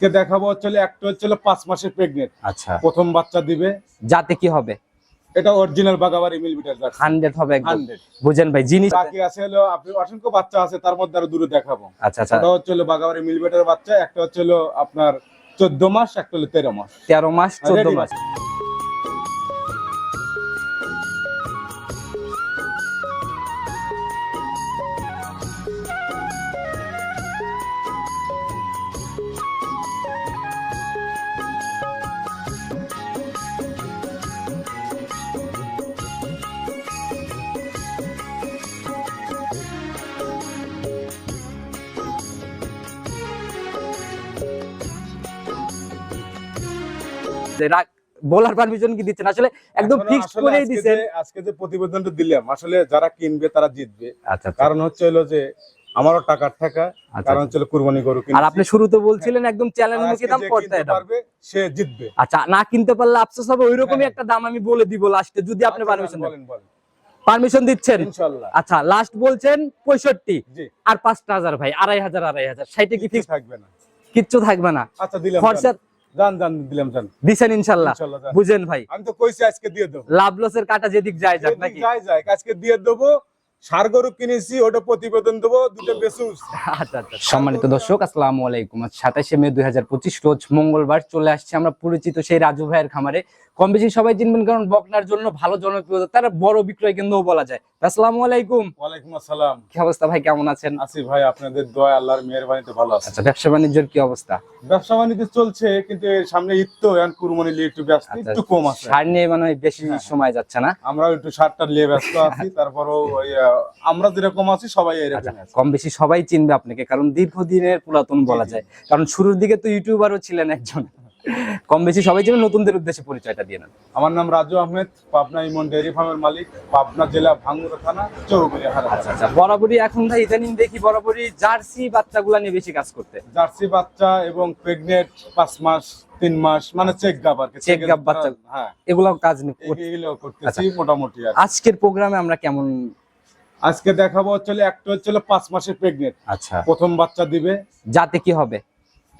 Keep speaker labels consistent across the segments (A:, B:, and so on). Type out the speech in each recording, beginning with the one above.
A: কে দেখাবো চলে একটা হচ্ছে পাঁচ মাসের প্রেগনেন্ট
B: আচ্ছা।
A: প্রথম বাচ্চা দিবে।
B: যাতে কি হবে?
A: এটা অরিজিনাল বাগাবাড়ি মিল বিটার জার্সি
B: হান্ড্রেড হবে
A: হান্ড্রেড।
B: বুঝেন ভাই জিনিস
A: বাকি আছে হলো আপনি অসংখ্য বাচ্চা আছে তার মধ্যে আরও দূরে দেখাবো।
B: আচ্ছা আচ্ছা।
A: হচ্ছে হলো বাগাবাড়ি বাচ্চা একটা হচ্ছে হলো আপনার চোদ্দ মাস একটা হলো তেরো মাস।
B: তেরো মাস চোদ্দ মাস। যে বলার পারমিশন কি দিচ্ছেন? আসলে একদম ফিক্সড করেই দিচ্ছেন।
A: আজকে যে প্রতিবেদনটা দিলাম আসলে যারা কিনবে তারা জিতবে।
B: আচ্ছা আচ্ছা।
A: কারণ হচ্ছে হলো যে আমারও টাকার টাকা
B: আচ্ছা।
A: কারণ হচ্ছে কুরবানি গরু
B: আর। আপনি শুরুতে বলছিলেন একদম চ্যালেঞ্জ মুখে দাম করতে
A: পারবে সে জিতবে।
B: আচ্ছা না কিনতে পারলে আফসোস হবে ওইরকমই
A: হ্যাঁ।
B: একটা দাম আমি বলে দিব লাস্টে যদি আপনি
A: আচ্ছা,
B: পারমিশন দেন। পারমিশন দিচ্ছেন?
A: ইনশাআল্লাহ
B: আচ্ছা লাস্ট বলছেন পঁয়ষট্টি।
A: জি।
B: আর পাঁচটা হাজার ভাই আড়াই হাজার আড়াই হাজার। সাইটে কি ফিক্স
A: থাকবে না।
B: কিচ্ছু থাকবে না।
A: আচ্ছা দিলাম
B: খরচা
A: জান জান দিলাম জান।
B: দিছেন
A: ইনশাআল্লাহ
B: বুঝেন ভাই।
A: আমি তো কইছি আজকে দিয়ে দেবো।
B: লাভ লসের কাটা যেদিক যায় যাক নাকি?
A: যাই যাক আজকে দিয়ে দেবো। সার গরু কিনেছি ওটা প্রতিবেদন দেবো দুটো বেসুস।
B: আচ্ছা আচ্ছা সম্মানিত দর্শক আসসালামু আলাইকুম। সাতাশে মে দুই হাজার পঁচিশ রোজ মঙ্গলবার চলে আসছে আমরা পরিচিত সেই রাজু ভাইয়ের খামারে। কম বেশি সবাই চিনবেন কারণ বকনার জন্য ভালো জনপ্রিয়তা তার বড় বিক্রয় কেন্দ্রও বলা যায়। আসসালামু আলাইকুম।
A: ওয়ালাইকুম আসসালাম।
B: কি অবস্থা ভাই কেমন আছেন?
A: আসি ভাই আপনাদের দোয়া আল্লাহর মেহরবানিতে ভালো আছে।
B: আচ্ছা ব্যবসা বাণিজ্যের কি অবস্থা?
A: ব্যবসা বাণিজ্য চলছে কিন্তু সামনে ঈদ তো এখন কুরবানি লিয়ে একটু ব্যস্ত
B: আচ্ছা,
A: একটু কম আছে।
B: সার নিয়ে মানে বেশি
A: হ্যাঁ।
B: সময় যাচ্ছে না?
A: একটু সারটা লিয়ে ব্যস্ত আছি তারপরেও ওই আমরা যেরকম আছি সবাই
B: আচ্ছা
A: এরকম
B: কম বেশি সবাই চিনবে আপনাকে কারণ দীর্ঘদিনের পুরাতন বলা যায়। কারণ শুরুর দিকে তো ইউটিউবারও ছিলেন একজন। কম বেশি সবাই চিনবে নতুনদের উদ্দেশ্যে পরিচয়টা দিয়ে নেন।
A: আমার নাম রাজু আহমেদ পাবনা ইমন ডেয়ারি ফার্মের মালিক পাবনা জেলা ভাঙ্গুরা থানা চৌগুলি
B: আচ্ছা আচ্ছা বরাবরই এখন ভাই ইদানিং দেখি বরাবরই জার্সি বাচ্চাগুলা নিয়ে বেশি কাজ করতে।
A: জার্সি বাচ্চা এবং প্রেগনেন্ট পাঁচ মাস তিন মাস মানে চেক গাব আর কি।
B: Check বাচ্চা।
A: হ্যাঁ
B: এগুলো কাজ
A: এগুলো করতেছি
B: আচ্ছা।
A: মোটামুটি
B: আজকের প্রোগ্রামে আমরা কেমন?
A: আজকে দেখাবো হচ্ছে একটা হচ্ছে পাঁচ মাসের প্রেগনেন্ট।
B: আচ্ছা।
A: প্রথম বাচ্চা দিবে।
B: যাতে কি হবে?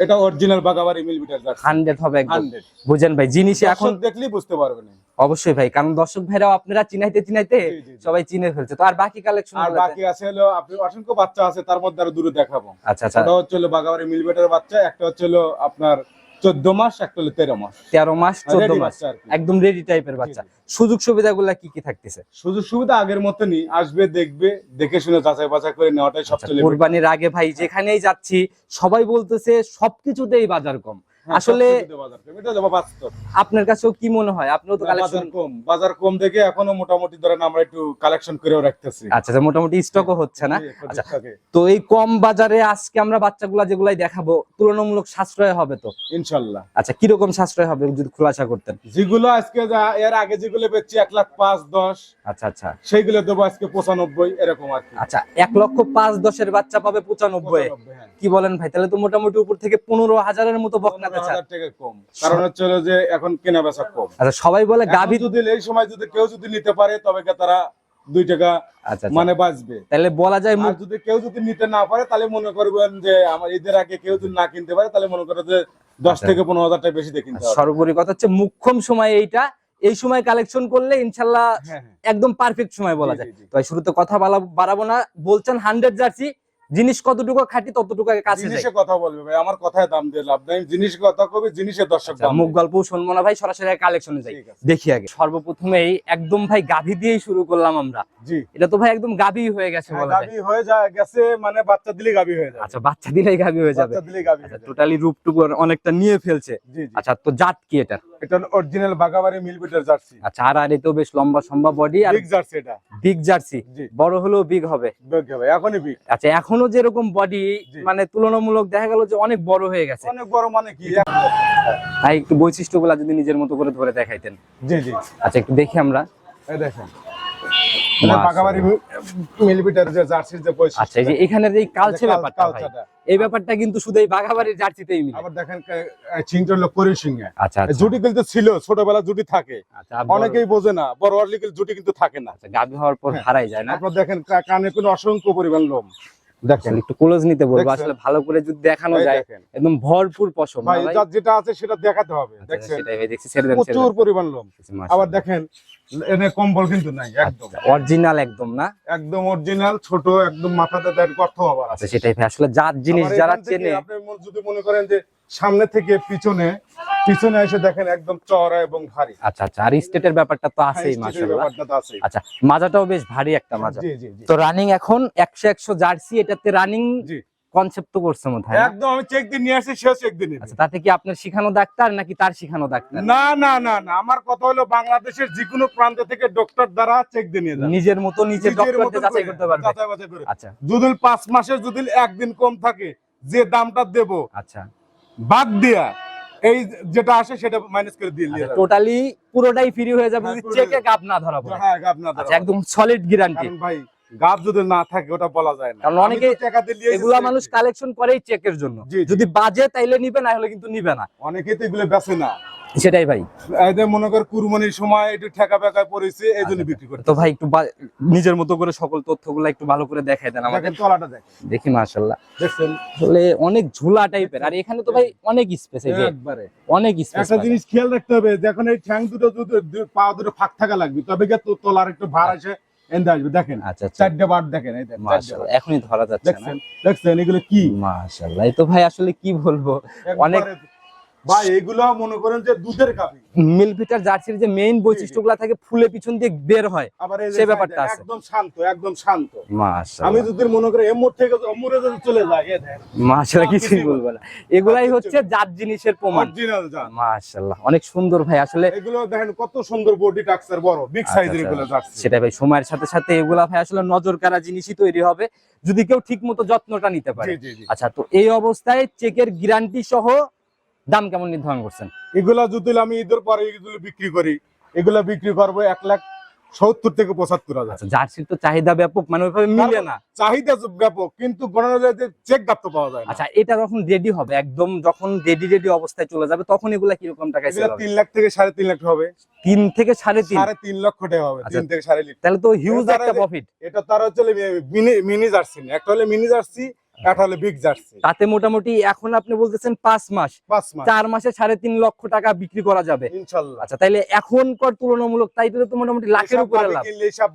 A: এটা অরিজিনাল বাগাবাড়ি মিল বিটার জার্সি
B: হান্ড্রেড হবে একদম।
A: হান্ড্রেড
B: বুঝেন ভাই জিনিস এখন
A: দেখলেই বুঝতে পারবেন।
B: অবশ্যই ভাই কারণ দর্শক ভাইরাও আপনারা চিনাইতে চিনাইতে। সবাই চিনে ফেলছে। তো আর বাকি কালেকশন
A: আর বাকি আছে হলো আপনি অসংখ্য বাচ্চা আছে তার মধ্যে আরও দূরে দেখাবো।
B: আচ্ছা আচ্ছা।
A: ওটা হচ্ছে হলো বাগাবাড়ি মিল বিটার বাচ্চা একটা হচ্ছে হলো আপনার চোদ্দ মাস একটা তেরো মাস।
B: তেরো মাস চোদ্দ মাস। একদম রেডি টাইপের বাচ্চা। সুযোগ সুবিধাগুলো কি কি থাকতেছে?
A: সুযোগ সুবিধা আগের মতনই আসবে দেখবে দেখে শুনে যাচাই বাছাই করে নেওয়াটাই
B: আচ্ছা,
A: সবচেয়ে
B: কোরবানির আগে ভাই যেখানেই যাচ্ছি সবাই বলতেছে সবকিছুতেই বাজার কম। আসলে
A: যাব বাস্তব।
B: আপনার কাছেও কি মনে হয়? আপনিও তো কালেকশন
A: কম। বাজার কম দেখে এখনও মোটামুটি ধরেন আমরা একটু কালেকশন করেও রাখতেছি।
B: আচ্ছা আচ্ছা, মোটামুটি স্টকও হচ্ছে না? আচ্ছা তো এই কম বাজারে আজকে আমরা বাচ্চাগুলা যেগুলাই দেখাবো তুলনামূলক সাশ্রয় হবে তো?
A: ইনশাল্লাহ।
B: আচ্ছা কীরকম সাশ্রয় হবে যদি খুলাসা করতেন?
A: যেগুলো আজকে এর আগে যেগুলো বেচছি এক লাখ পাঁচ দশ।
B: আচ্ছা আচ্ছা।
A: সেইগুলো দেবো আজকে পঁচানব্বই এরকম আর
B: আচ্ছা এক লক্ষ পাঁচ দশের বাচ্চা পাবে পঁচানব্বই
A: হ্যাঁ।
B: কি বলেন ভাই? তাহলে তো মোটামুটি উপর থেকে পনেরো হাজারের মতো বকনা
A: হাজার টাকা কম। কারণ হচ্ছে যে এখন কেনা বেচা কম।
B: আচ্ছা সবাই বলে গাভী
A: যদি এই সময় যদি কেউ যদি নিতে পারে তবে তারা দুই টাকা
B: আচ্ছা আচ্ছা।
A: মানে বাঁচবে?
B: তাহলে বলা যায়
A: যদি কেউ যদি নিতে না পারে তাহলে মনে করবেন যে আমার ঈদের আগে কেউ যদি না কিনতে পারে তাহলে মনে করে যে দশ। থেকে পনেরো হাজার টাকা বেশি দিয়ে কিনতে
B: সর্বোপরি কথা হচ্ছে মুখ্যম সময় এইটা। এই সময় কালেকশন করলে ইনশাল্লাহ
A: হ্যাঁ, হ্যাঁ।
B: একদম পারফেক্ট সময় বলা যায়। তো শুরুতে কথা বাড়াবো না। বলছেন হান্ড্রেড জার্সি জিনিস কতটুকু খাটি ততটুকু কাছে যায়
A: কথা বলবে ভাই আমার কথায় দাম দিয়ে লাভ নাই। জিনিস কথা কবি জিনিসের দর্শক
B: আচ্ছা, মুখ গল্প শুনব না ভাই সরাসরি কালেকশনে যাই। দেখি আগে। সর্বপ্রথমেই একদম ভাই গাভী দিয়েই শুরু করলাম আমরা।
A: জি।
B: এটা তো ভাই একদম গাভী হয়ে গেছে
A: হ্যাঁ,
B: বলা যায়।
A: গাবি হয়ে যায় গেছে মানে বাচ্চা দিলে গাবি হয়ে যায়।
B: আচ্ছা বাচ্চা দিলেই গাভী হয়ে যাবে।
A: বাচ্চা দিলে
B: আচ্ছা
A: যায়।
B: টোটালি রূপটুক অনেকটা নিয়ে ফেলছে। আচ্ছা তো জাত কি এটা
A: এটা অরিজিনাল বাগাবাড়ি মিলবিটার জার্সি।
B: আচ্ছা আর আর এতেও বেশ লম্বা সম্ভব বডি আর
A: বিগ জার্সি এটা।
B: Big jersey. বড় হলেও বিগ হবে।
A: বিগ ভাই এখনই বিগ
B: আচ্ছা এখনও যেরকম বডি মানে তুলনামূলক দেখা গেল যে অনেক বড় হয়ে গেছে।
A: অনেক বড় মানে কি?
B: তাই একটু বৈশিষ্ট্যগুলো যদি নিজের মতো করে ধরে দেখাইতেন।
A: জি জি।
B: আচ্ছা একটু দেখি আমরা।
A: এই দেখেন।
B: আচ্ছা যে কালচে ব্যাপারটা এই ব্যাপারটা কিন্তু শুধু এই বাঘাবাড়ির জার্সিতেই মিলে।
A: আবার দেখেন চিংটা হলো করি সিংহে
B: আচ্ছা আচ্ছা।
A: জুটি কিন্তু ছিল ছোটবেলা জুটি থাকে।
B: আচ্ছা
A: অনেকেই বোঝে না বড় জুটি কিন্তু থাকে না।
B: আচ্ছা গাভী হওয়ার পর হারাই যায় না।
A: আপনার দেখেন কানে কোনো অসংখ্য পরিমাণ লোম। দেখেন
B: একটু ক্লোজ নিতে বলব আসলে ভালো করে যদি দেখানো যায় একদম ভরপুর পশম?
A: যেটা আছে সেটা দেখাতে হবে
B: আচ্ছা,
A: দেখছেন? প্রচুর পরিমাণ লোম। আবার দেখেন এনে কম্বল কিন্তু নাই একদম।
B: অরিজিনাল একদম না?
A: একদম অরিজিনাল ছোট একদম মাথাতে দেয় গর্ত আবার
B: আচ্ছা সেটাই আসলে যার জিনিস যারা চেনে
A: আপনি যদি মনে করেন যে সামনে থেকে পিছনে পিছনে এসে দেখেন একদম চওড়া এবং ভারী।
B: আচ্ছা আচ্ছা আর স্টেটের ব্যাপারটা তো আছেই
A: হ্যাঁ,
B: মাশাআল্লাহ।
A: আছেই।
B: আচ্ছা মাজাটাও বেশ ভারী একটা মাজা। তো রানিং এখন একশো একশো জার্সি এটাতে রানিং কনসেপ্ট তো করছে মনে হয়
A: একদম আমি চেক দিয়ে নিয়ে আসছি সেও চেক দিয়ে নিবে।
B: আচ্ছা তাতে কি আপনার শিখানো ডাক্তার নাকি তার শিখানো ডাক্তার?
A: না না না না আমার কথা হলো বাংলাদেশের যে কোনো প্রান্ত থেকে ডক্টর দ্বারা চেক দিয়ে নিয়ে যান
B: নিজের মতো ডক্টরকে যাচাই করতে পারবে।
A: যাচাই বাছাই করে।
B: আচ্ছা।
A: যদি পাঁচ মাসের যদি একদিন কম থাকে যে দামটা দেব
B: আচ্ছা।
A: বাদ দিয়া এই যেটা আসে সেটা মাইনাস করে দিয়ে দিয়ে
B: টোটালি পুরোটাই ফ্রি হয়ে যাবে
A: হ্যাঁ,
B: চেকে গাপ না ধরাবো
A: হ্যাঁ গাপ না ধরাবো
B: একদম সলিড গ্যারান্টি
A: ভাই গাব যদি না থাকে ওটা বলা যায় না।
B: কারণ অনেকে
A: টাকা দিয়ে
B: এগুলা মানুষ কালেকশন করেই চেকের জন্য। যদি বাজে তাইলে নিবে না হলে কিন্তু নিবে না।
A: অনেকেই তো এগুলো বেচে না।
B: সেটাই ভাই।
A: মনে কর কুরবানির সময় একটু ঠেকা বেকায় পড়েছে এই জন্য বিক্রি করে
B: তো ভাই একটু নিজের মতো করে সকল তথ্যগুলো একটু ভালো করে দেখাই দেন আমাদের।
A: তলাটা দেখেন।
B: দেখি মাশাআল্লাহ।
A: দেখছেন?
B: আসলে অনেক ঝুলা টাইপের। আর এখানে তো ভাই অনেক স্পেস এই যে
A: একবারে।
B: অনেক স্পেস
A: একটা জিনিস খেয়াল রাখতে হবে যখন এই ঠ্যাং দুটো দুটো পা দুটো ফাঁক থাকা লাগবে তবে তো তলার একটু ভার আসে এন্দে আসবে দেখেন।
B: আচ্ছা আচ্ছা।
A: চারটে বার দেখেন
B: মাশাআল্লাহ এখনই ধরা যাচ্ছে
A: দেখছেন দেখছেন এগুলো কি?
B: মাশাআল্লাহ এই তো ভাই আসলে কি বলব? অনেক
A: ভাই এগুলো মনে করেন যে দুধের গাভী
B: মিলভিটার জার্সির যে মেইন বৈশিষ্ট্যগুলো থাকে ফুলে পিছন দিয়ে বের হয়
A: আবার
B: সেই ব্যাপারটা আছে।
A: একদম শান্ত একদম শান্ত। আমি
B: মাশাআল্লাহ
A: যদি মনে করি এমর থেকে অমরে যদি চলে যায় এ
B: মাশাআল্লাহ কিছুই বলব না। এগুলাই হচ্ছে জাত জিনিসের প্রমাণ।
A: অরিজিনাল
B: মাশাআল্লাহ অনেক সুন্দর ভাই আসলে
A: এগুলো দেখেন কত সুন্দর বডি টাক্সের বড় বিগ
B: আচ্ছা,
A: সাইজের
B: আচ্ছা।
A: এগুলো যাচ্ছে
B: সেটা ভাই সময়ের সাথে সাথে এগুলা ভাই আসলে নজর কাড়া জিনিসই তৈরি হবে যদি কেউ ঠিক মতো যত্নটা নিতে পারে। আচ্ছা তো এই অবস্থায় চেকের গ্যারান্টি সহ দাম কেমন নির্ধারণ করছেন?
A: এগুলা যদি আমি ঈদের পরে এগুলো বিক্রি করি এগুলা বিক্রি করব এক লাখ সত্তর থেকে পঁচাত্তর হাজার।
B: আচ্ছা জার্সির তো চাহিদা ব্যাপক মানে ওইভাবে মিলে না।
A: চাহিদা ব্যাপক কিন্তু গণনা যায় যে চেক গাপ তো পাওয়া যায়
B: আচ্ছা এটা যখন রেডি হবে একদম যখন রেডি রেডি অবস্থায় চলে যাবে তখন এগুলা কীরকম
A: এগুলা তিন লাখ থেকে সাড়ে তিন লাখ হবে।
B: তিন থেকে সাড়ে তিন?
A: সাড়ে তিন লক্ষ টাকা হবে
B: আচ্ছা।
A: তিন থেকে সাড়ে
B: তাহলে তো হিউজ একটা প্রফিট
A: এটা তার হচ্ছে মিনি মিনি জার্সি একটা হলে মিনি জার্সি বিগ জার্সি।
B: তাতে মোটামুটি এখন আপনি বলতেছেন পাঁচ মাস।
A: পাঁচ মাস।
B: চার মাসে সাড়ে তিন লক্ষ টাকা বিক্রি করা যাবে।
A: ইনশাল্লাহ।
B: আচ্ছা তাইলে এখনকার তুলনামূলক তাই তো মোটামুটি লাখের উপরে লাভ।
A: কিনলে এসব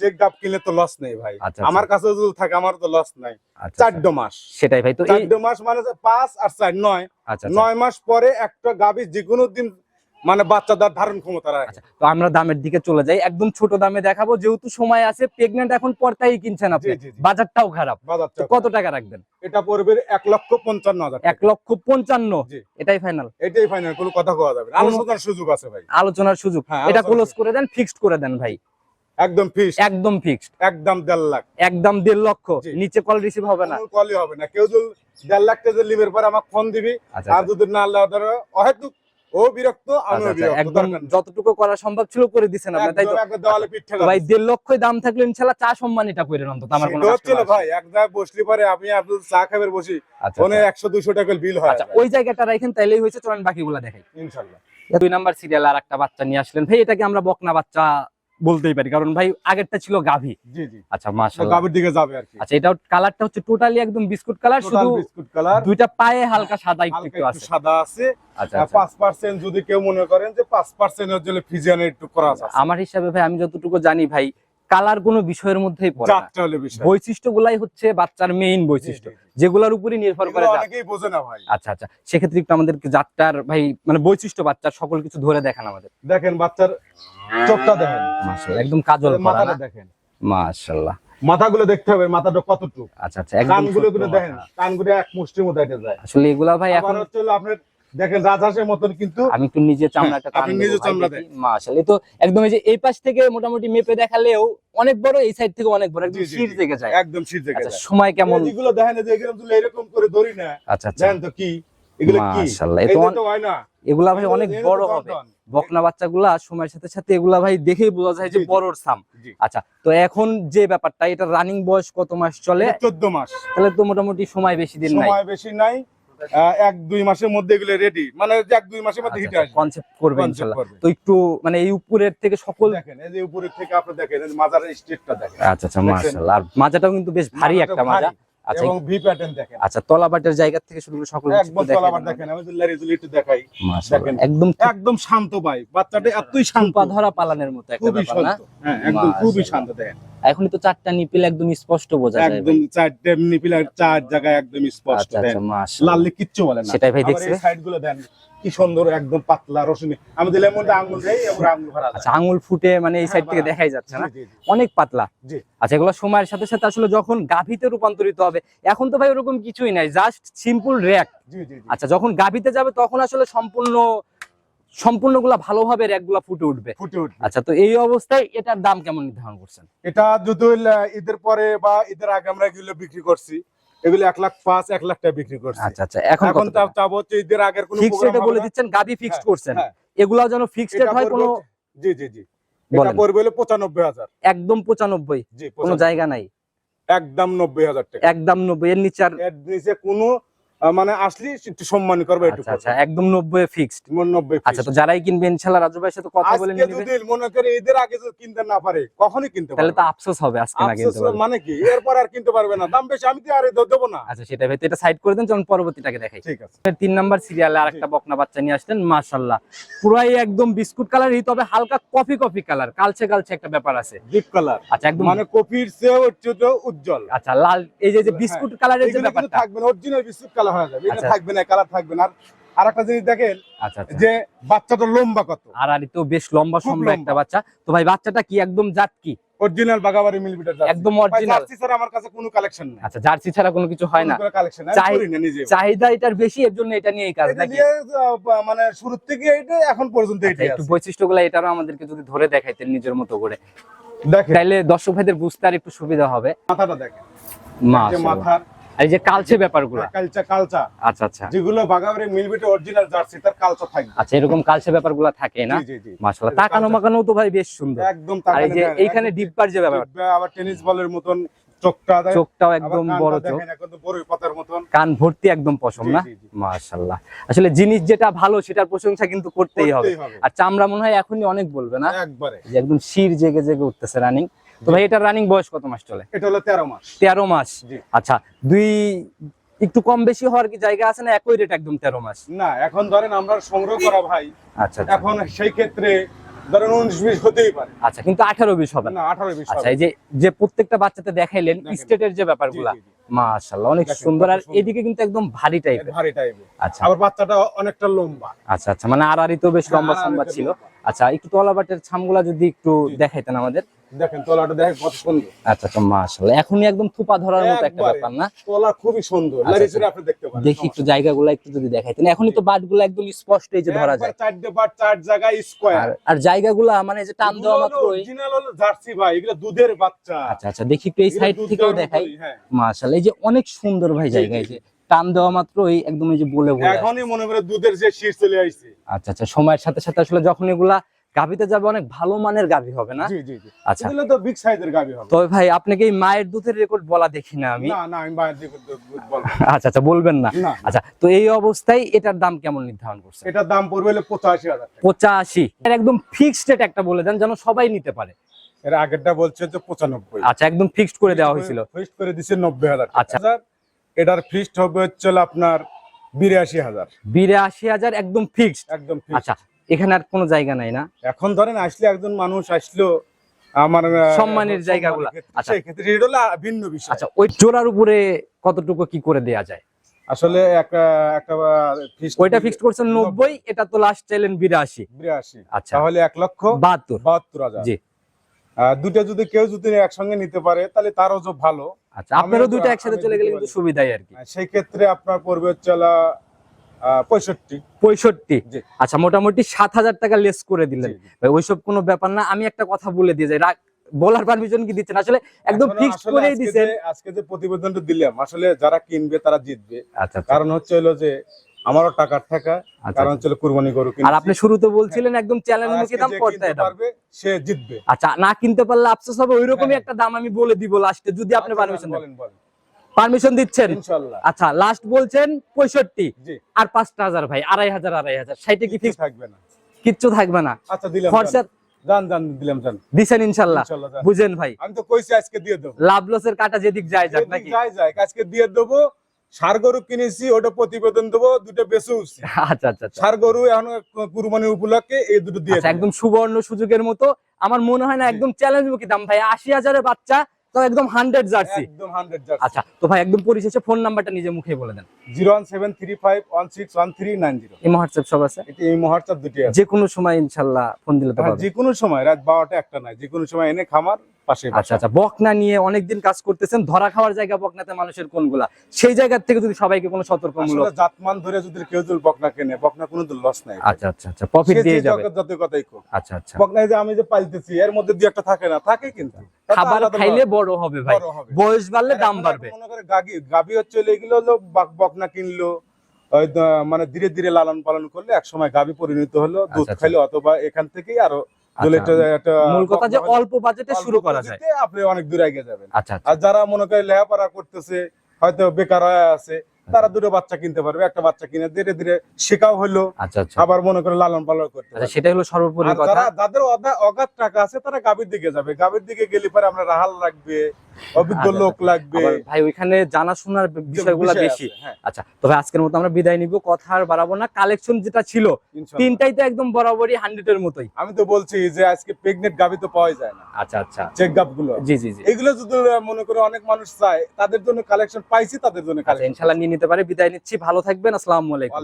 A: চেক গাপ কিনলে তো লস নেই ভাই।
B: আচ্ছা,
A: আমার কাছে যদি থাকে আমার তো লস নাই।
B: আচ্ছা
A: চারটো মাস।
B: সেটাই ভাই তো
A: চারটো মাস মানে পাঁচ আর চার নয়।
B: আচ্ছা আচ্ছা।
A: নয় মাস পরে একটা গাভী যে কোনো দিন মানে বাচ্চাদের ধারণ ক্ষমতা রাখে।
B: আচ্ছা তো আমরা দামের দিকে চলে যাই। একদম ছোট দামে দেখাবো যেহেতু সময় আছে প্রেগনেন্ট এখন পর্তাই কিনছেন আপনি। বাজারটাও খারাপ। কত টাকা রাখবেন?
A: এটা পড়বে এক লক্ষ পঞ্চান্ন হাজার
B: এক লক্ষ পঞ্চান্ন। এটাই ফাইনাল
A: এটাই ফাইনাল কোনো কথা কোয়া যাবে আলোচনার সুযোগ আছে ভাই।
B: আলোচনার সুযোগ।
A: হ্যাঁ,
B: এটা ক্লোজ করে দেন ফিক্সড করে দেন ভাই।
A: একদম ফিস
B: একদম ফিক্সড
A: একদম দেড় লাখ।
B: একদম দেড় লক্ষ। নিচে কল রিসিভ হবে না।
A: কলই হবে না। কেউ যদি দেড় লাখ টাকা লিমের পরে আমাকে ফোন দিবি
B: আচ্ছা
A: আর যদি না আল্লাহ অহেতুক ও বিরক্ত
B: আচ্ছা,
A: আমিও
B: আচ্ছা,
A: বিরক্ত
B: একদম যতটুকু করা সম্ভব ছিল করে আপনি তাই তো?
A: একদম একদম দেওয়ালে পিঠ ঠেকা
B: ভাই লক্ষই দাম থাকলে চা সম্মানিটা করে অন্তত আমার কোনো
A: সেটা হচ্ছিল ভাই এক জায়গায় বসলি পরে আমি চা খাবার বসি
B: আচ্ছা,
A: ফোনে টাকার বিল হয়।
B: আচ্ছা ওই জায়গাটা রাখেন তাইলেই হয়েছে চলেন বাকিগুলা দেখাই।
A: ইনশাল্লাহ
B: দুই নাম্বার সিরিয়াল আর একটা বাচ্চা নিয়ে আসলেন। ভাই এটাকে আমরা বকনা বাচ্চা বলতেই পারি কারণ ভাই আগেরটা ছিল গাভী।
A: জি জি।
B: আচ্ছা মাশাআল্লাহ
A: গাভীর দিকে যাবে আর কি।
B: আচ্ছা এটা কালারটা হচ্ছে টোটালি একদম বিস্কুট কালার শুধু
A: বিস্কুট কালার।
B: দুইটা পায়ে হালকা সাদা একটু আছে।
A: সাদা আছে।
B: আচ্ছা
A: আর
B: আচ্ছা।
A: পাঁচ পার্সেন্ট যদি কেউ মনে করেন যে পাঁচ পার্সেন্ট এর জন্য ফিজিয়ান একটু করা আছে।
B: আমার হিসাবে ভাই আমি যতটুকু জানি ভাই কালার কোনো বিষয়ের মধ্যেই পড়ে
A: হলে বিষয়।
B: বৈশিষ্ট্যগুলাই হচ্ছে বাচ্চার মেইন বৈশিষ্ট্য। যেগুলোর উপরই নির্ভর করে আচ্ছা আচ্ছা। সেক্ষেত্রে একটু আমাদের জাতটার ভাই মানে বৈশিষ্ট্য বাচ্চার সকল কিছু ধরে দেখান আমাদের।
A: দেখেন বাচ্চার চোখটা দেখেন।
B: একদম কাজল
A: মাথাটা দেখেন।
B: মাশাআল্লাহ।
A: মাথাগুলো দেখতে হবে মাথাটা কতটুকু।
B: আচ্ছা আচ্ছা
A: কানগুলো দেখেন। কানগুলো এক মুষ্টির মধ্যে যায়।
B: আসলে এগুলা ভাই এখন
A: হচ্ছে আপনার দেখেন রাজহাঁসের মতন কিন্তু
B: আমি একটু নিজে চামড়া একটা
A: হ্যাঁ, আপনি নিজে চামড়া দেন।
B: মাশাআল্লাহ। তো একদম এই যে এই পাশ থেকে মোটামুটি মেপে দেখালেও অনেক বড় এই সাইড থেকে অনেক বড় একদম শির থেকে যায়।
A: একদম দেখে
B: আচ্ছা সময় কেমন?
A: দেখেন যে এরকম যদি এরকম করে ধরি না।
B: আচ্ছা আচ্ছা।
A: দেখেন তো কি? এগুলো কি?
B: মাশাআল্লাহ। এ
A: এই
B: তো
A: হয় না।
B: এগুলা ভাই অনেক বড় হবে। বকনা বাচ্চাগুলা সময়ের সাথে সাথে এগুলা ভাই দেখেই বোঝা যায় যে। বড়র সাম। আচ্ছা তো এখন যে ব্যাপারটা এটা রানিং বয়স কত মাস চলে?
A: এটা 14 মাস।
B: তাহলে তো মোটামুটি সময় বেশি দিন নাই।
A: সময় বেশি নাই। এক দুই মাসের মধ্যে এগুলো রেডি মানে এক দুই মাসের মধ্যে হিট আসবে।
B: কনসেপ্ট করবে ইনশাআল্লাহ তো একটু মানে এই উপরের থেকে সকল
A: দেখেন এই যে উপরের থেকে আপনি দেখেন মাজারের স্টেটটা দেখেন।
B: আচ্ছা আচ্ছা মাশাআল্লাহ। আর মাজাটাও কিন্তু বেশ ভারী একটা মাজা। আচ্ছা
A: এবং ভি প্যাটার্ন দেখেন।
B: আচ্ছা তলাবাটের জায়গা থেকে শুরু করে সকল
A: একদম
B: একটু দেখাই
A: তলাবার
B: দেন
A: দেখেন আমি যদি রেজুলি দেখাই। দেখেন।
B: একদম
A: একদম শান্ত ভাই বাচ্চাটা এতই শান্ত।
B: পা ধরা পালানের মতো একটা ব্যাপার না?
A: হ্যাঁ একদম খুবই শান্ত দেখেন।
B: এখনই তো চারটা নিপিল একদম স্পষ্ট বোঝা যায়
A: একদম চারটে নিপিলার চার জায়গায় একদম স্পষ্ট
B: আচ্ছা
A: লাল্লি কিচ্ছু বলে না।
B: সেটাই ভাই দেখছি?
A: দেন। কি সুন্দর একদম পাতলা রসুনি আমি দিলে মধ্যে দেই ভরা
B: আচ্ছা আঙুল ফুটে মানে এই
A: হ্যাঁ,
B: সাইড থেকে দেখাই যাচ্ছে না। অনেক পাতলা।
A: জি।
B: আচ্ছা এগুলো সময়ের সাথে সাথে আসলে যখন গাভিতে রূপান্তরিত হবে এখন তো ভাই ওরকম কিছুই নাই জাস্ট সিম্পল র্যাক আচ্ছা যখন গাভিতে যাবে তখন আসলে সম্পূর্ণ সম্পূর্ণগুলা ভালোভাবে র্যাকগুলা ফুটে উঠবে।
A: ফুটে উঠবে।
B: আচ্ছা তো এই অবস্থায় এটার দাম কেমন নির্ধারণ করছেন?
A: এটা যদি ঈদের পরে বা ঈদের আগে আমরা এগুলো বিক্রি করছি এগুলো এক লাখ পাঁচ এক লাখ টাকা বিক্রি করছে।
B: আচ্ছা আচ্ছা এখন
A: এখন
B: কত
A: তা- হচ্ছে ঈদের আগের কোনো
B: ফিক্সড রেটে বলে দিচ্ছেন গাভি ফিক্সড
A: হ্যাঁ,
B: করছেন।
A: হ্যাঁ।
B: এগুলা যেন ফিক্সড হয় কোনো
A: জি জি জি। এটা পড়বে হলো পঁচানব্বই হাজার।
B: একদম পঁচানব্বই।
A: জি
B: কোনো জায়গা নাই।
A: একদম নব্বই হাজার টাকা।
B: একদম নব্বই এর নিচে আর
A: এর নিচে কোনো মানে আসলে একটু সম্মান করবে একটু
B: আচ্ছা আচ্ছা একদম নব্বই ফিক্সড
A: নব্বই
B: আচ্ছা তো যারাই কিনবে ইনশাল্লাহ রাজু ভাইয়ের সাথে কথা বলে
A: আজকে
B: নিয়ে
A: যদি মনে করে ঈদের আগে যদি কিনতে না পারে কখনই কিনতে
B: তাহলে তো আফসোস হবে আজকে না কিনতে
A: আফসোস মানে কি? এরপর আর কিনতে পারবে না। দাম বেশি আমি তো আর দেবো না।
B: আচ্ছা সেটা ভাই তো এটা সাইড করে দেন যখন পরবর্তীটাকে দেখাই।
A: ঠিক আছে।
B: তিন নাম্বার সিরিয়ালে আরেকটা বকনা বাচ্চা নিয়ে আসলেন মাশাল্লাহ পুরাই একদম বিস্কুট কালার তবে হালকা কফি কফি কালার কালচে কালচে একটা ব্যাপার আছে।
A: ডিপ কালার
B: আচ্ছা একদম
A: মানে কপির চেয়ে উজ্জ্বল।
B: আচ্ছা লাল এই যে যে
A: হ্যাঁ,
B: বিস্কুট কালারের যে ব্যাপারটা।
A: থাকবে অরিজিনাল বিস্কুট কালার হয়ে যাবে। এটা
B: আচ্ছা।
A: থাকবে না কালার থাকবে না। আর আরেকটা জিনিস দেখেন
B: আচ্ছা আচ্ছা।
A: যে বাচ্চাটা লম্বা কত?
B: আর আর তো বেশ লম্বা সম্ভব একটা বাচ্চা। তো ভাই বাচ্চাটা কি একদম জাত কি?
A: অরিজিনাল বাগাবাড়ি মিলবিটার
B: একদম original।
A: জার্সি ছাড়া আমার কাছে কোনো কালেকশন নেই।
B: আচ্ছা জার্সি ছাড়া কোনো কিছু হয় না।
A: কালেকশন করি না নিজে
B: চাহিদা এটার বেশি এর জন্য এটা নিয়ে এই কাজ নাকি?
A: মানে শুরু থেকে এটা এখন পর্যন্ত
B: একটু বৈশিষ্ট্যগুলো এটারও আমাদেরকে যদি ধরে দেখাইতেন নিজের মতো করে।
A: দেখেন।
B: তাইলে দর্শক ভাইদের বুঝতে আর একটু সুবিধা হবে।
A: মাথাটা দেখেন। যে
B: মাশাআল্লাহ। এই যে কালচে ব্যাপারগুলো?
A: কালচা কালচা।
B: আচ্ছা আচ্ছা।
A: যেগুলো বাগাবাড়ি মিলবিটে অরিজিনাল জার্সি তার কালচা থাকবে।
B: আচ্ছা এরকম কালচে ব্যাপারগুলো থাকে না?
A: জি জি জি।
B: মাশাআল্লাহ। তাকানো মাকানো তো ভাই বেশ সুন্দর।
A: একদম
B: আর এই যে এইখানে ডিব্বার যে ব্যাপার।
A: আবার টেনিস বলের মতন চোখটা দেয়,
B: চোখটাও একদম বড় চোখ।
A: একদম বড়ই পাতার মতন।
B: কান ভর্তি একদম পশম না? আসলে জিনিস যেটা ভালো সেটার প্রশংসা কিন্তু করতেই হবে। আর চামড়া মনে হয় এখনই অনেক বলবে না?
A: একবারে।
B: যে একদম শির জেগে জেগে উঠতেছে রানিং। তো ভাই এটার রানিং বয়স কত মাস চলে?
A: এটা হলো তেরো মাস।
B: তেরো মাস? আচ্ছা দুই একটু কম বেশি হওয়ার কি জায়গা আছে না একই রেট একদম তেরো মাস?
A: না এখন ধরেন আমরা সংগ্রহ করা ভাই
B: আচ্ছা আচ্ছা।
A: এখন সেই ক্ষেত্রে ধরেন উনিশ বিশ হতেই পারে।
B: আচ্ছা কিন্তু আঠারো বিশ হবে না?
A: না আঠারো বিশ
B: আচ্ছা এই যে যে প্রত্যেকটা বাচ্চাতে দেখাইলেন স্টেটের যে ব্যাপারগুলা মাশাআল্লাহ অনেক সুন্দর। আর এদিকে কিন্তু একদম ভারী টাইপের
A: ভারী টাইপের
B: আচ্ছা।
A: আবার বাচ্চাটা অনেকটা লম্বা।
B: আচ্ছা আচ্ছা মানে আড়াআড়ি তো বেশ লম্বা
A: হ্যাঁ,
B: সম্বা ছিল। আচ্ছা একটু তলাবাটের ছামগুলা যদি একটু দেখাইতেন আমাদের।
A: দেখেন তলাটা দেখেন কত সুন্দর।
B: আচ্ছা আচ্ছা মাশাআল্লাহ। এখনই একদম থুপা ধরার মতো একটা ব্যাপার না?
A: তলা খুবই সুন্দর।
B: আচ্ছা,
A: লারিসুরে
B: আচ্ছা।
A: আপনি দেখতে পারেন
B: দেখি একটু জায়গাগুলো একটু যদি দেখাইতেন এখনই তো বাটগুলো একদম স্পষ্ট এই যে ধরা যায়।
A: চারটে চার জায়গায় স্কোয়ার
B: আর জায়গাগুলা মানে যে টান দেওয়া মাত্রই
A: অরিজিনাল হলো জার্সি ভাই এগুলো দুধের বাচ্চা।
B: আচ্ছা আচ্ছা দেখি একটু এই সাইড থেকেও দেখাই।
A: হ্যাঁ।
B: মাশাআল্লাহ এই যে অনেক সুন্দর ভাই জায়গা এই যে টান দেওয়া মাত্রই একদম এই যে বলে বলে।
A: এখনই মনে করে দুধের যে শীষ চলে আসছে।
B: আচ্ছা আচ্ছা সময়ের সাথে সাথে আসলে যখন এগুলা গাভিতে যাবে অনেক ভালো মানের গাভি হবে না?
A: জি জি জি।
B: আচ্ছা।
A: এগুলো তো বিগ সাইজের গাবি হবে।
B: তবে ভাই আপনাকে এই মায়ের দুধের রেকর্ড বলা দেখি না আমি?
A: না না আমি দিকে দুধ- বলব
B: আচ্ছা আচ্ছা বলবেন না। আচ্ছা তো এই অবস্থায় এটার দাম কেমন নির্ধারণ করছে
A: এটার দাম পড়বে হলো পঁচাশি হাজার টাকা।
B: পঁচাশি। এর একদম ফিক্সড রেট একটা বলে দেন যেন সবাই নিতে পারে।
A: এর আগেরটা বলছে যে পঁচানব্বই।
B: আচ্ছা একদম ফিক্সড করে দেওয়া হয়েছিল।
A: ফিক্সড করে নব্বই হাজার
B: আচ্ছা।
A: এটার ফিক্সড হবে হচ্ছে আপনার বিরাশি হাজার।
B: বিরাশি হাজার একদম ফিক্সড
A: একদম।
B: আচ্ছা এখানে আর কোনো জায়গা নাই না।
A: এখন ধরেন আসলে একজন মানুষ আসলো আমার
B: সম্মানের জায়গাগুলা। আচ্ছা।
A: ক্ষেত্রে এটা হলো ভিন্ন বিষয়।
B: আচ্ছা ওই জোড়ার উপরে কতটুকু কি করে দেয়া যায়?
A: আসলে একটা একটা ফিক্সড
B: ওইটা ফিক্সড করছেন নব্বই এটা তো লাস্ট চাইলেন বিরাশি।
A: বিরাশি।
B: আচ্ছা।
A: তাহলে এক লক্ষ
B: বাহাত্তর।
A: বাহাত্তর হাজার।
B: জি।
A: আহ, দুটো যদি কেউ যদি একসঙ্গে নিতে পারে তাহলে তারও যে ভালো।
B: আচ্ছা আপনারও
A: তো-
B: একসাথে চলে গেলে কিন্তু সুবিধাই আর কি।
A: আর সেই ক্ষেত্রে আপনার হলো, আহ, পঁয়ষট্টি।
B: আচ্ছা মোটামুটি সাত হাজার টাকা লেস করে দিলেন। ভাই ওইসব কোনো ব্যাপার না। আমি একটা কথা বলে দিয়ে যাই। বলার পারমিশন কি দিচ্ছেন? আসলে একদম করেই
A: আজকে যে- আজকে যে প্রতিবেদনটা দিলাম আসলে যারা কিনবে তারা জিতবে।
B: আচ্ছা আচ্ছা,
A: কারণ হচ্ছে হলো যে আমারও টাকার টাকা
B: আচ্ছা
A: কারণ হচ্ছে কুরবানি গরু
B: আর আপনি শুরুতে বলছিলেন একদম চ্যালেঞ্জ দাম পড়তে
A: কিনতে পারবে সে জিতবে।
B: আচ্ছা না কিনতে পারলে আফসোস হবে ওইরকমই
A: হ্যাঁ।
B: একটা দাম আমি বলে দিব লাস্টে যদি আপনি
A: আচ্ছা,
B: পারমিশন দেন।
A: বলেন বলেন।
B: পারমিশন দিচ্ছেন? আচ্ছা লাস্ট বলছেন পঁয়ষট্টি। আর পাঁচটা হাজার ভাই আড়াই হাজার আড়াই হাজার। সাইটে কি ফিক্স
A: থাকবে না।
B: কিচ্ছু থাকবে না।
A: আচ্ছা দিলাম
B: খরচা
A: জান জান দিলাম জান।
B: দিছেন ইনশাল্লাহ
A: ইনশাল্লাহ জান।
B: বুঝেন ভাই।
A: আমি তো কইছি আজকে দিয়ে দেবো।
B: লাভ লসের কাটা যেদিক যায় যাক নাকি?
A: যাই যাই আজকে দিয়ে দেবো। সার গরু কিনেছি ওটা প্রতিবেদন দেবো দুটো বেঁচে উঠছি।
B: আচ্ছা আচ্ছা আচ্ছা।
A: সার গরু এখন উপলক্ষে এই দুটো দিয়ে
B: আচ্ছা একদম সুবর্ণ সুযোগের মতো। আমার মনে হয় না একদম চ্যালেঞ্জ মুখী দাম ভাই? আশি হাজারের বাচ্চা তো একদম হান্ড্রেড জার্সি।
A: একদম হান্ড্রেড
B: আচ্ছা তো ভাই একদম পরিশেষে ফোন নাম্বারটা নিজে মুখে বলে দেন।
A: Zero one seven three five one six one three nine zero.
B: এই হোয়াটসঅ্যাপ সব আছে?
A: এটা এই মুহূর্তে দুটি আছে।
B: যে কোনো সময় ইনশাল্লাহ ফোন দিলে তো
A: হ্যাঁ, যে কোনো সময় রাত বারোটা একটা নাই যে কোনো সময় এনে খামার পাশে
B: আচ্ছা আচ্ছা বকনা নিয়ে অনেকদিন কাজ করতেছেন ধরা খাওয়ার জায়গা বকনাতে মানুষের কোনগুলা? সেই জায়গা থেকে যদি সবাইকে কোনো সতর্কমূলক
A: জাতমান ধরে যদি কেউ যদি বকনা কেনে বকনা কোনো লস নাই।
B: আচ্ছা আচ্ছা আচ্ছা প্রফিট দিয়ে যাবে।
A: কথাই কোক
B: আচ্ছা আচ্ছা।
A: বকনা যে আমি যে পালতেছি এর মধ্যে দুই একটা থাকে না থাকে কিন্তু।
B: খাবার খাইলে বড় হবে ভাই। বয়স বাড়লে দাম বাড়বে।
A: মনে করে গাগি গাবি হচ্ছে এগুলো হলো বাক- বকনা কিনলো মানে ধীরে ধীরে লালন পালন করলে এক সময় গাবি পরিণত হলো দুধ খাইলো অথবা এখান থেকেই আরও
B: আচ্ছা,
A: দু লিটার একটা
B: মূল কথা যে অল্প বাজেটে শুরু করা যায়।
A: আপনি অনেক দূরে এগিয়ে যাবেন।
B: আচ্ছা আচ্ছা।
A: আর যারা মনে করে লেখাপড়া করতেছে হয়তো বেকার হয়ে আছে তারা দুটো বাচ্চা কিনতে পারবে। একটা বাচ্চা কিনে ধীরে ধীরে শেখাও হলো আবার মনে করে লালন পালন করতে
B: হলো সর্বোপরি কথা।
A: যাদের অগাধ টাকা আছে তারা গাভীর দিকে যাবে। গাভীর দিকে গেলে পরে আমরা রাহাল লাগবে অভিজ্ঞ
B: আচ্ছা,
A: লোক লাগবে।
B: ভাই ওইখানে জানাশোনার বিষয়গুলো বেশি।
A: হ্যাঁ,
B: আচ্ছা তবে আজকের মতো আমরা বিদায় নিব। কথা আর বাড়াবো না। কালেকশন যেটা ছিল তিনটাই তো একদম বরাবরই হান্ড্রেডের মতোই।
A: আমি তো বলছি যে আজকে প্রেগনেন্ট গাভী তো পাওয়া যায় না।
B: আচ্ছা আচ্ছা।
A: চেক গাভগুলো।
B: জি জি জি।
A: এগুলো যদি মনে করে অনেক মানুষ চায় তাদের জন্য কালেকশন পাইছি তাদের জন্য
B: আচ্ছা ইনশাল্লাহ নিয়ে নিতে পারে। বিদায় নিচ্ছি। ভালো থাকবেন। আসসালামু আলাইকুম।